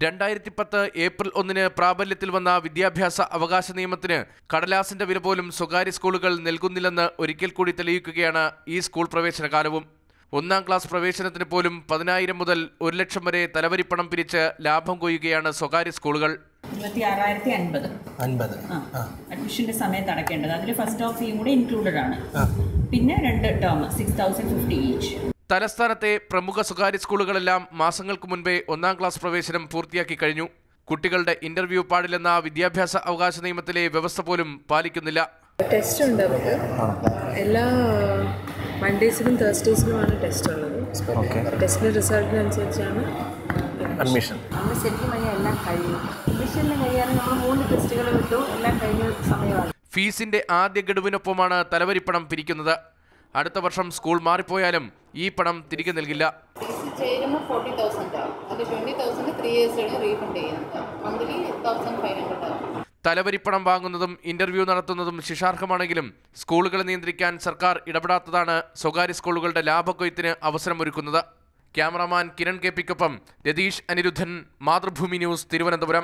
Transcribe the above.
രണ്ടായിരത്തി പത്ത് ഏപ്രിൽ ഒന്നിന് പ്രാബല്യത്തിൽ വന്ന വിദ്യാഭ്യാസ അവകാശ നിയമത്തിന് കടലാസിന്റെ വില പോലും സ്വകാര്യ സ്കൂളുകൾ നൽകുന്നില്ലെന്ന് ഒരിക്കൽ കൂടി തെളിയിക്കുകയാണ് ഈ സ്കൂൾ പ്രവേശന കാലവും ഒന്നാം ക്ലാസ് പ്രവേശനത്തിന് പോലും പതിനായിരം മുതൽ ഒരു ലക്ഷം വരെ തലവരിപ്പണം പിരിച്ച് ലാഭം കൊയ്യുകയാണ് സ്വകാര്യ സ്കൂളുകൾ. അഡ്മിഷന്റെ സമയത്ത് അടക്കേണ്ടത് അതിൽ ഫസ്റ്റ് ഓഫ് ഫീയും കൂടെ ഇൻക്ലൂഡഡ് ആണ് പിന്നെ രണ്ട് term six thousand fifty each തലസ്ഥാനത്തെ പ്രമുഖ സ്വകാര്യ സ്കൂളുകളെല്ലാം മാസങ്ങൾക്ക് മുൻപേ ഒന്നാം ക്ലാസ് പ്രവേശനം പൂർത്തിയാക്കി കഴിഞ്ഞു. കുട്ടികളുടെ ഇന്റർവ്യൂ പാടില്ലെന്ന വിദ്യാഭ്യാസ അവകാശ നിയമത്തിലെ വ്യവസ്ഥ പോലും പാലിക്കുന്നില്ല. ടെസ്റ്റ് ഉണ്ട് അവർക്ക്. എല്ലാ മൺഡേസിലും തേഴ്സ്ഡേസിലുമാണ് ടെസ്റ്റ് ഉള്ളത്. ടെസ്റ്റിന്റെ റിസൾട്ടിനനുസരിച്ചാണ് അഡ്മിഷൻ നമ്മൾ ശരിക്കും എല്ലാം കഴിയും അഡ്മിഷനിൽ കഴിയാനും നമ്മൾ മൂന്ന് ടെസ്റ്റുകൾ വിട്ടു. എല്ലാം കഴിഞ്ഞ സമയമാണ്. ഫീസിന്റെ ആദ്യ ഗഡുവിനൊപ്പമാണ് തലവരിപ്പണം പിരിക്കുന്നത്. അടുത്ത വർഷം സ്കൂൾ മാറിപ്പോയാലും ഈ പണം തിരികെ നൽകില്ല. തലവരിപ്പണം വാങ്ങുന്നതും ഇന്റർവ്യൂ നടത്തുന്നതും ശിക്ഷാർഹമാണെങ്കിലും സ്കൂളുകളെ നിയന്ത്രിക്കാൻ സർക്കാർ ഇടപെടാത്തതാണ് സ്വകാര്യ സ്കൂളുകളുടെ ലാഭക്കൊയ്ത്തിന് അവസരമൊരുക്കുന്നത്. ക്യാമറമാൻ കിരൺ കെ പിക്കൊപ്പം രതീഷ് അനിരുദ്ധൻ മാതൃഭൂമി ന്യൂസ് തിരുവനന്തപുരം.